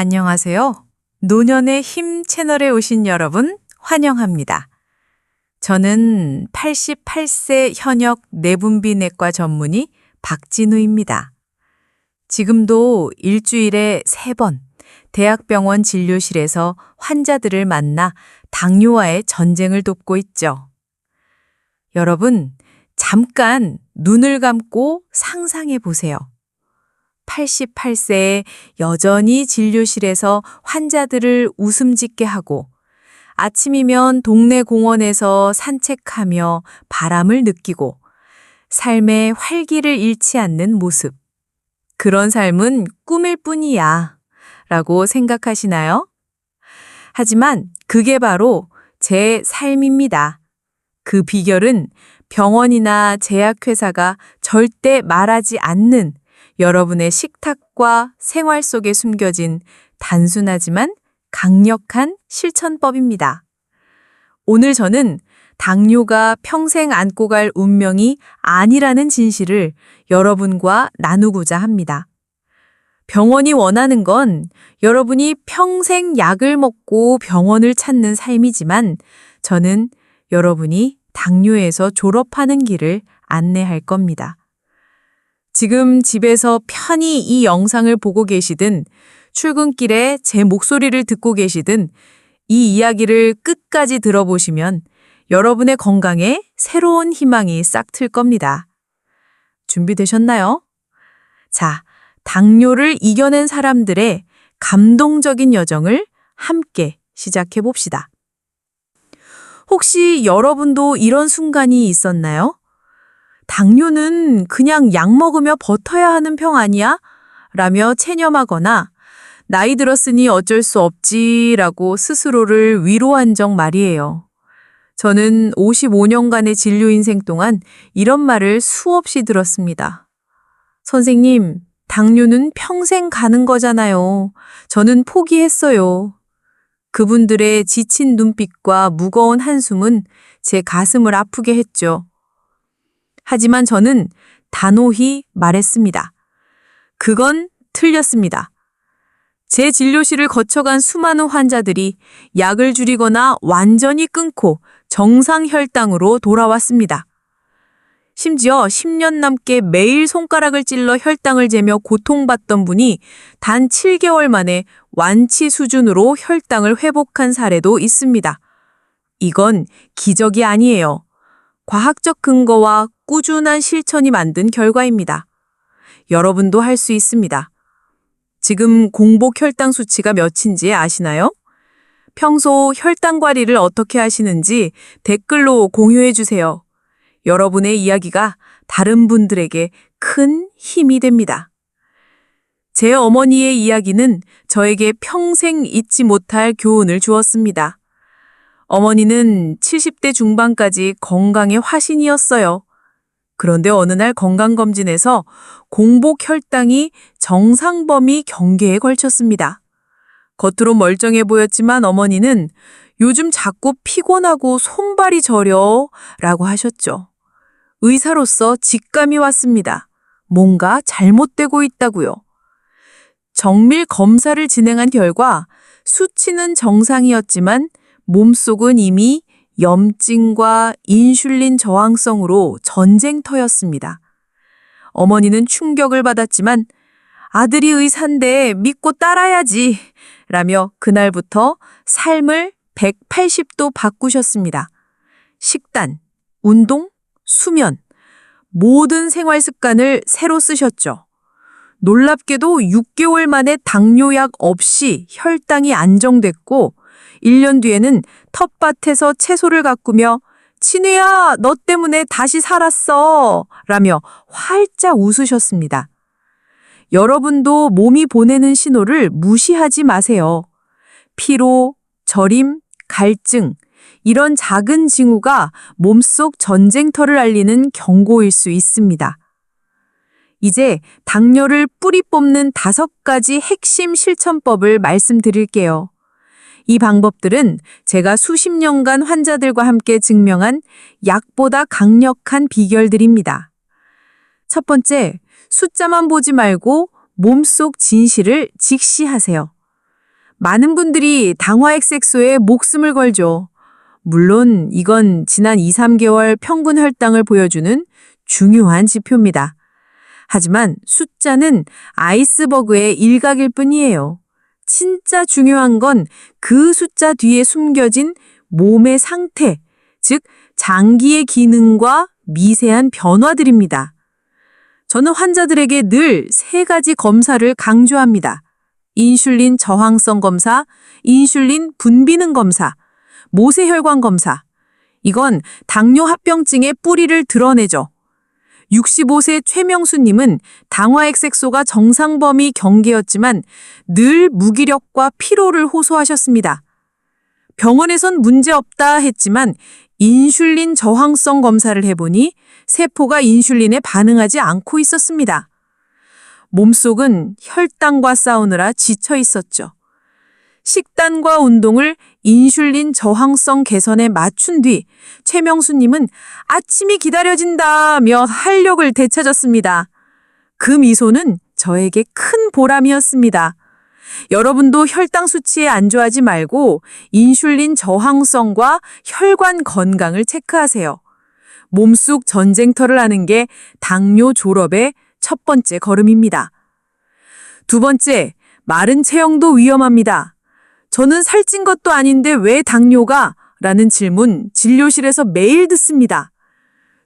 안녕하세요. 노년의 힘 채널에 오신 여러분 환영합니다. 저는 88세 현역 내분비 내과 전문의 박진우입니다. 지금도 일주일에 3번 대학병원 진료실에서 환자들을 만나 당뇨와의 전쟁을 돕고 있죠. 여러분, 잠깐 눈을 감고 상상해 보세요. 88세에 여전히 진료실에서 환자들을 웃음 짓게 하고 아침이면 동네 공원에서 산책하며 바람을 느끼고 삶의 활기를 잃지 않는 모습. 그런 삶은 꿈일 뿐이야. 라고 생각하시나요? 하지만 그게 바로 제 삶입니다. 그 비결은 병원이나 제약회사가 절대 말하지 않는 여러분의 식탁과 생활 속에 숨겨진 단순하지만 강력한 실천법입니다. 오늘 저는 당뇨가 평생 안고 갈 운명이 아니라는 진실을 여러분과 나누고자 합니다. 병원이 원하는 건 여러분이 평생 약을 먹고 병원을 찾는 삶이지만 저는 여러분이 당뇨에서 졸업하는 길을 안내할 겁니다. 지금 집에서 편히 이 영상을 보고 계시든 출근길에 제 목소리를 듣고 계시든 이 이야기를 끝까지 들어보시면 여러분의 건강에 새로운 희망이 싹 틀 겁니다. 준비되셨나요? 자, 당뇨를 이겨낸 사람들의 감동적인 여정을 함께 시작해 봅시다. 혹시 여러분도 이런 순간이 있었나요? 당뇨는 그냥 약 먹으며 버텨야 하는 병 아니야? 라며 체념하거나 나이 들었으니 어쩔 수 없지라고 스스로를 위로한 적 말이에요. 저는 55년간의 진료 인생 동안 이런 말을 수없이 들었습니다. 선생님, 당뇨는 평생 가는 거잖아요. 저는 포기했어요. 그분들의 지친 눈빛과 무거운 한숨은 제 가슴을 아프게 했죠. 하지만 저는 단호히 말했습니다. 그건 틀렸습니다. 제 진료실을 거쳐간 수많은 환자들이 약을 줄이거나 완전히 끊고 정상 혈당으로 돌아왔습니다. 심지어 10년 넘게 매일 손가락을 찔러 혈당을 재며 고통받던 분이 단 7개월 만에 완치 수준으로 혈당을 회복한 사례도 있습니다. 이건 기적이 아니에요. 과학적 근거와 꾸준한 실천이 만든 결과입니다. 여러분도 할 수 있습니다. 지금 공복 혈당 수치가 몇인지 아시나요? 평소 혈당 관리를 어떻게 하시는지 댓글로 공유해 주세요. 여러분의 이야기가 다른 분들에게 큰 힘이 됩니다. 제 어머니의 이야기는 저에게 평생 잊지 못할 교훈을 주었습니다. 어머니는 70대 중반까지 건강의 화신이었어요. 그런데 어느 날 건강검진에서 공복 혈당이 정상 범위 경계에 걸쳤습니다. 겉으로 멀쩡해 보였지만 어머니는 요즘 자꾸 피곤하고 손발이 저려 라고 하셨죠. 의사로서 직감이 왔습니다. 뭔가 잘못되고 있다고요. 정밀 검사를 진행한 결과 수치는 정상이었지만 몸속은 이미 염증과 인슐린 저항성으로 전쟁터였습니다. 어머니는 충격을 받았지만 아들이 의사인데 믿고 따라야지 라며 그날부터 삶을 180도 바꾸셨습니다. 식단, 운동, 수면, 모든 생활 습관을 새로 쓰셨죠. 놀랍게도 6개월 만에 당뇨약 없이 혈당이 안정됐고 1년 뒤에는 텃밭에서 채소를 가꾸며 친우야, 너 때문에 다시 살았어. 라며 활짝 웃으셨습니다. 여러분도 몸이 보내는 신호를 무시하지 마세요. 피로, 저림, 갈증, 이런 작은 징후가 몸속 전쟁터를 알리는 경고일 수 있습니다. 이제 당뇨를 뿌리 뽑는 다섯 가지 핵심 실천법을 말씀드릴게요. 이 방법들은 제가 수십 년간 환자들과 함께 증명한 약보다 강력한 비결들입니다. 첫 번째, 숫자만 보지 말고 몸속 진실을 직시하세요. 많은 분들이 당화액 색소에 목숨을 걸죠. 물론 이건 지난 2, 3개월 평균 혈당을 보여주는 중요한 지표입니다. 하지만 숫자는 아이스버그의 일각일 뿐이에요. 진짜 중요한 건 그 숫자 뒤에 숨겨진 몸의 상태, 즉 장기의 기능과 미세한 변화들입니다. 저는 환자들에게 늘 세 가지 검사를 강조합니다. 인슐린 저항성 검사, 인슐린 분비능 검사, 모세혈관 검사. 이건 당뇨 합병증의 뿌리를 드러내죠. 65세 최명수님은 당화액 색소가 정상 범위 경계였지만 늘 무기력과 피로를 호소하셨습니다. 병원에선 문제없다 했지만 인슐린 저항성 검사를 해보니 세포가 인슐린에 반응하지 않고 있었습니다. 몸속은 혈당과 싸우느라 지쳐 있었죠. 식단과 운동을 인슐린 저항성 개선에 맞춘 뒤 최명수님은 아침이 기다려진다며 활력을 되찾았습니다. 그 미소는 저에게 큰 보람이었습니다. 여러분도 혈당 수치에 안주하지 말고 인슐린 저항성과 혈관 건강을 체크하세요. 몸속 전쟁터를 하는 게 당뇨 졸업의 첫 번째 걸음입니다. 두 번째, 마른 체형도 위험합니다. 저는 살찐 것도 아닌데 왜 당뇨가? 라는 질문 진료실에서 매일 듣습니다.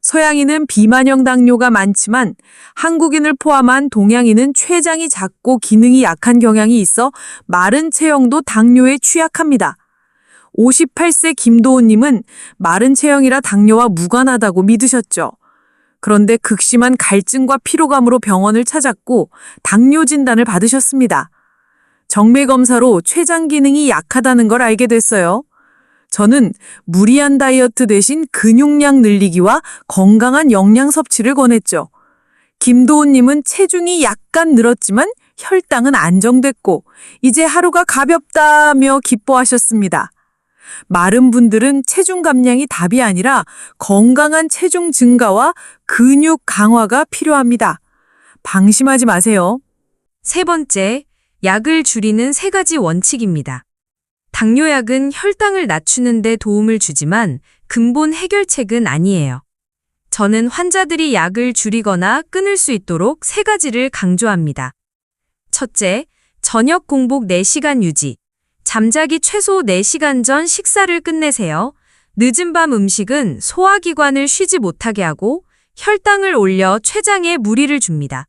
서양인은 비만형 당뇨가 많지만 한국인을 포함한 동양인은 췌장이 작고 기능이 약한 경향이 있어 마른 체형도 당뇨에 취약합니다. 58세 김도훈님은 마른 체형이라 당뇨와 무관하다고 믿으셨죠. 그런데 극심한 갈증과 피로감으로 병원을 찾았고 당뇨 진단을 받으셨습니다. 정맥 검사로 췌장 기능이 약하다는 걸 알게 됐어요. 저는 무리한 다이어트 대신 근육량 늘리기와 건강한 영양 섭취를 권했죠. 김도훈님은 체중이 약간 늘었지만 혈당은 안정됐고 이제 하루가 가볍다며 기뻐하셨습니다. 마른 분들은 체중 감량이 답이 아니라 건강한 체중 증가와 근육 강화가 필요합니다. 방심하지 마세요. 세 번째, 약을 줄이는 세 가지 원칙입니다. 당뇨약은 혈당을 낮추는 데 도움을 주지만 근본 해결책은 아니에요. 저는 환자들이 약을 줄이거나 끊을 수 있도록 세 가지를 강조합니다. 첫째, 저녁 공복 4시간 유지. 잠자기 최소 4시간 전 식사를 끝내세요. 늦은 밤 음식은 소화기관을 쉬지 못하게 하고 혈당을 올려 췌장에 무리를 줍니다.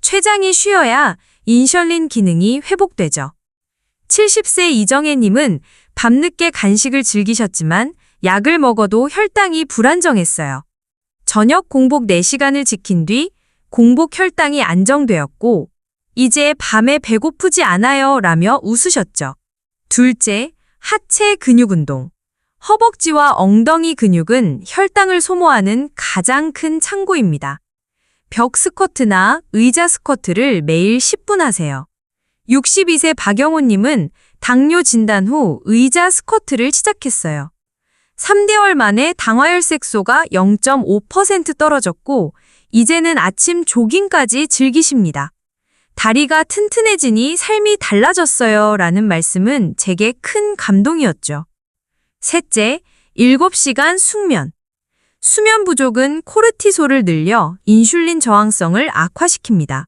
췌장이 쉬어야 인슐린 기능이 회복되죠. 70세 이정혜님은 밤늦게 간식을 즐기셨지만 약을 먹어도 혈당이 불안정했어요. 저녁 공복 4시간을 지킨 뒤 공복 혈당이 안정되었고, 이제 밤에 배고프지 않아요 라며 웃으셨죠. 둘째, 하체 근육 운동. 허벅지와 엉덩이 근육은 혈당을 소모하는 가장 큰 창고입니다. 벽 스쿼트나 의자 스쿼트를 매일 10분 하세요. 62세 박영호님은 당뇨 진단 후 의자 스쿼트를 시작했어요. 3개월 만에 당화혈색소가 0.5% 떨어졌고 이제는 아침 조깅까지 즐기십니다. 다리가 튼튼해지니 삶이 달라졌어요 라는 말씀은 제게 큰 감동이었죠. 셋째, 7시간 숙면. 수면 부족은 코르티솔을 늘려 인슐린 저항성을 악화시킵니다.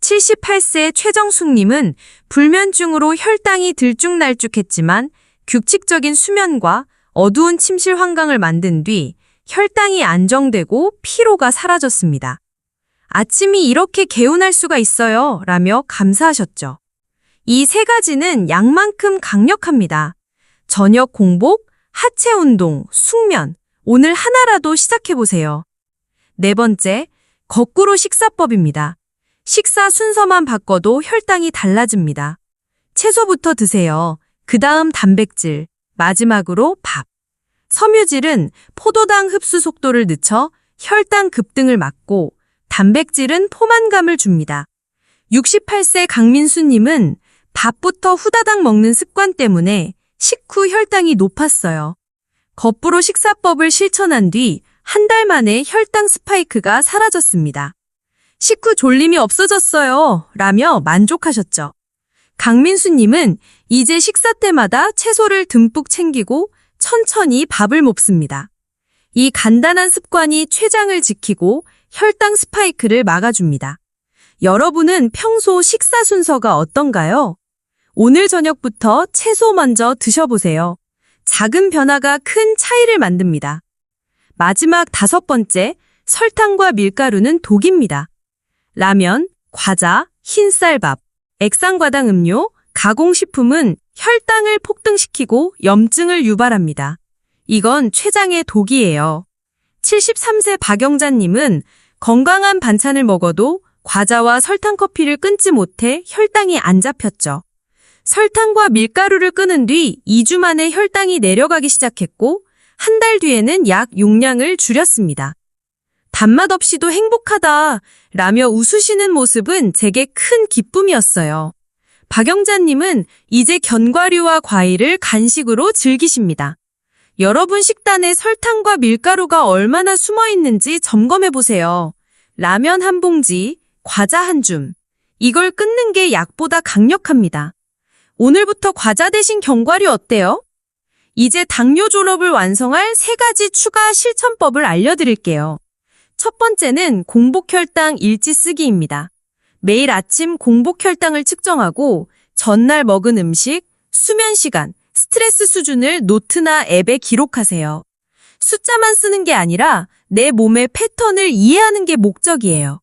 78세 최정숙님은 불면증으로 혈당이 들쭉날쭉했지만 규칙적인 수면과 어두운 침실 환경을 만든 뒤 혈당이 안정되고 피로가 사라졌습니다. 아침이 이렇게 개운할 수가 있어요 라며 감사하셨죠. 이 세 가지는 약만큼 강력합니다. 저녁 공복, 하체 운동, 숙면, 오늘 하나라도 시작해보세요. 네 번째, 거꾸로 식사법입니다. 식사 순서만 바꿔도 혈당이 달라집니다. 채소부터 드세요. 그 다음 단백질, 마지막으로 밥. 섬유질은 포도당 흡수 속도를 늦춰 혈당 급등을 막고 단백질은 포만감을 줍니다. 68세 강민수님은 밥부터 후다닥 먹는 습관 때문에 식후 혈당이 높았어요. 거꾸로 식사법을 실천한 뒤 한 달 만에 혈당 스파이크가 사라졌습니다. 식후 졸림이 없어졌어요. 라며 만족하셨죠. 강민수님은 이제 식사 때마다 채소를 듬뿍 챙기고 천천히 밥을 먹습니다. 이 간단한 습관이 췌장을 지키고 혈당 스파이크를 막아줍니다. 여러분은 평소 식사 순서가 어떤가요? 오늘 저녁부터 채소 먼저 드셔보세요. 작은 변화가 큰 차이를 만듭니다. 마지막 다섯 번째, 설탕과 밀가루는 독입니다. 라면, 과자, 흰쌀밥, 액상과당 음료, 가공식품은 혈당을 폭등시키고 염증을 유발합니다. 이건 췌장의 독이에요. 73세 박영자님은 건강한 반찬을 먹어도 과자와 설탕 커피를 끊지 못해 혈당이 안 잡혔죠. 설탕과 밀가루를 끊은 뒤 2주 만에 혈당이 내려가기 시작했고 한 달 뒤에는 약 용량을 줄였습니다. 단맛 없이도 행복하다 라며 웃으시는 모습은 제게 큰 기쁨이었어요. 박영자님은 이제 견과류와 과일을 간식으로 즐기십니다. 여러분 식단에 설탕과 밀가루가 얼마나 숨어 있는지 점검해 보세요. 라면 한 봉지, 과자 한 줌. 이걸 끊는 게 약보다 강력합니다. 오늘부터 과자 대신 견과류 어때요? 이제 당뇨 졸업을 완성할 세 가지 추가 실천법을 알려드릴게요. 첫 번째는 공복혈당 일지 쓰기입니다. 매일 아침 공복혈당을 측정하고 전날 먹은 음식, 수면 시간, 스트레스 수준을 노트나 앱에 기록하세요. 숫자만 쓰는 게 아니라 내 몸의 패턴을 이해하는 게 목적이에요.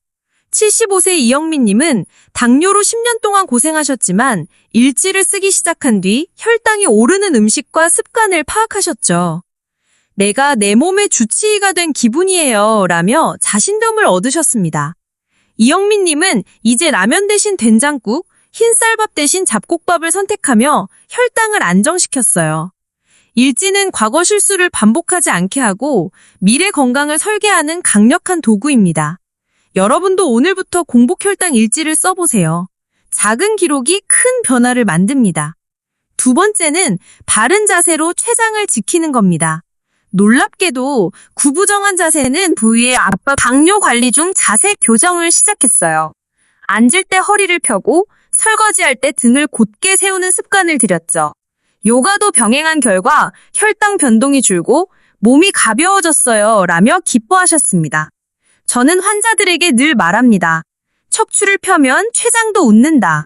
75세 이영민님은 당뇨로 10년 동안 고생하셨지만 일지를 쓰기 시작한 뒤 혈당이 오르는 음식과 습관을 파악하셨죠. 내가 내 몸의 주치의가 된 기분이에요. 라며 자신감을 얻으셨습니다. 이영민님은 이제 라면 대신 된장국, 흰쌀밥 대신 잡곡밥을 선택하며 혈당을 안정시켰어요. 일지는 과거 실수를 반복하지 않게 하고 미래 건강을 설계하는 강력한 도구입니다. 여러분도 오늘부터 공복혈당 일지를 써보세요. 작은 기록이 큰 변화를 만듭니다. 두 번째는 바른 자세로 췌장을 지키는 겁니다. 놀랍게도 구부정한 자세는 부위의 압박 당뇨 관리 중 자세 교정을 시작했어요. 앉을 때 허리를 펴고 설거지할 때 등을 곧게 세우는 습관을 들였죠. 요가도 병행한 결과 혈당 변동이 줄고 몸이 가벼워졌어요. 라며 기뻐하셨습니다. 저는 환자들에게 늘 말합니다. 척추를 펴면 췌장도 웃는다.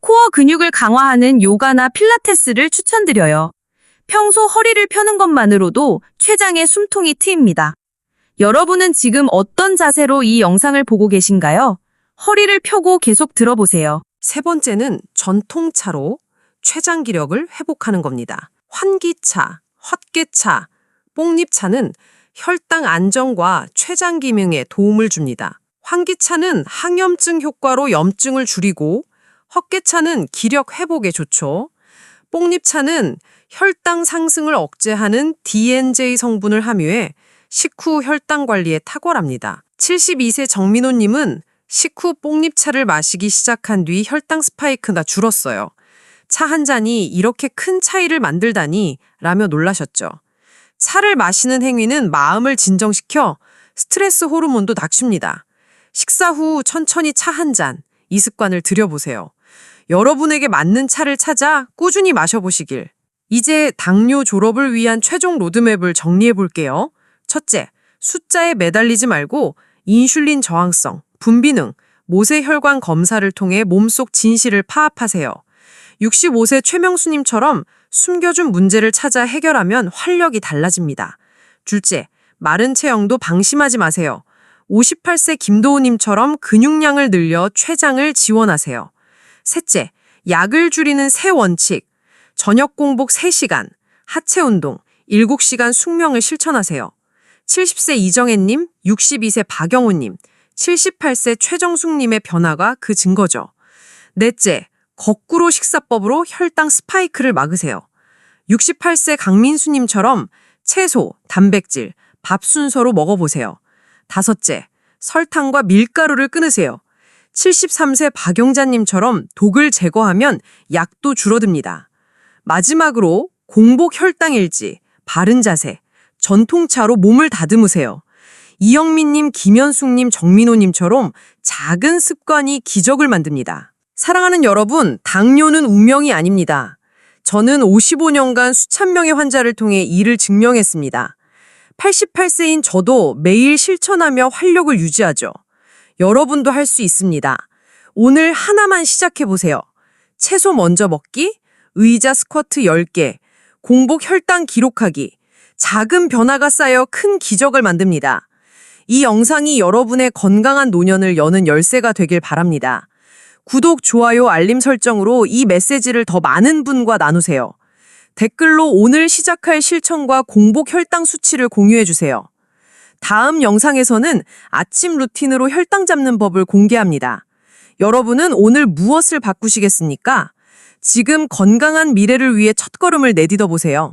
코어 근육을 강화하는 요가나 필라테스를 추천드려요. 평소 허리를 펴는 것만으로도 췌장의 숨통이 트입니다. 여러분은 지금 어떤 자세로 이 영상을 보고 계신가요? 허리를 펴고 계속 들어보세요. 세 번째는 전통차로 췌장 기력을 회복하는 겁니다. 환기차, 헛개차, 뽕잎차는 혈당 안정과 췌장 기능에 도움을 줍니다. 환기차는 항염증 효과로 염증을 줄이고 헛개차는 기력 회복에 좋죠. 뽕잎차는 혈당 상승을 억제하는 DNJ 성분을 함유해 식후 혈당 관리에 탁월합니다. 72세 정민호님은 식후 뽕잎차를 마시기 시작한 뒤 혈당 스파이크가 줄었어요. 차 한 잔이 이렇게 큰 차이를 만들다니 라며 놀라셨죠. 차를 마시는 행위는 마음을 진정시켜 스트레스 호르몬도 낮춥니다. 식사 후 천천히 차 한 잔, 이 습관을 들여보세요. 여러분에게 맞는 차를 찾아 꾸준히 마셔보시길. 이제 당뇨 졸업을 위한 최종 로드맵을 정리해 볼게요. 첫째, 숫자에 매달리지 말고 인슐린 저항성, 분비능, 모세혈관 검사를 통해 몸속 진실을 파악하세요. 65세 최명수님처럼 숨겨준 문제를 찾아 해결하면 활력이 달라집니다. 둘째, 마른 체형도 방심하지 마세요. 58세 김도우님처럼 근육량을 늘려 췌장을 지원하세요. 셋째, 약을 줄이는 새 원칙. 저녁 공복 3시간, 하체 운동, 7시간 숙명을 실천하세요. 70세 이정혜님, 62세 박영우님, 78세 최정숙님의 변화가 그 증거죠. 넷째, 거꾸로 식사법으로 혈당 스파이크를 막으세요. 68세 강민수님처럼 채소, 단백질, 밥 순서로 먹어보세요. 다섯째, 설탕과 밀가루를 끊으세요. 73세 박영자님처럼 독을 제거하면 약도 줄어듭니다. 마지막으로 공복 혈당 일지, 바른 자세, 전통차로 몸을 다듬으세요. 이영민님, 김현숙님, 정민호님처럼 작은 습관이 기적을 만듭니다. 사랑하는 여러분, 당뇨는 운명이 아닙니다. 저는 55년간 수천 명의 환자를 통해 이를 증명했습니다. 88세인 저도 매일 실천하며 활력을 유지하죠. 여러분도 할 수 있습니다. 오늘 하나만 시작해 보세요. 채소 먼저 먹기, 의자 스쿼트 10개, 공복 혈당 기록하기. 작은 변화가 쌓여 큰 기적을 만듭니다. 이 영상이 여러분의 건강한 노년을 여는 열쇠가 되길 바랍니다. 구독, 좋아요, 알림 설정으로 이 메시지를 더 많은 분과 나누세요. 댓글로 오늘 시작할 실천과 공복 혈당 수치를 공유해 주세요. 다음 영상에서는 아침 루틴으로 혈당 잡는 법을 공개합니다. 여러분은 오늘 무엇을 바꾸시겠습니까? 지금 건강한 미래를 위해 첫걸음을 내딛어 보세요.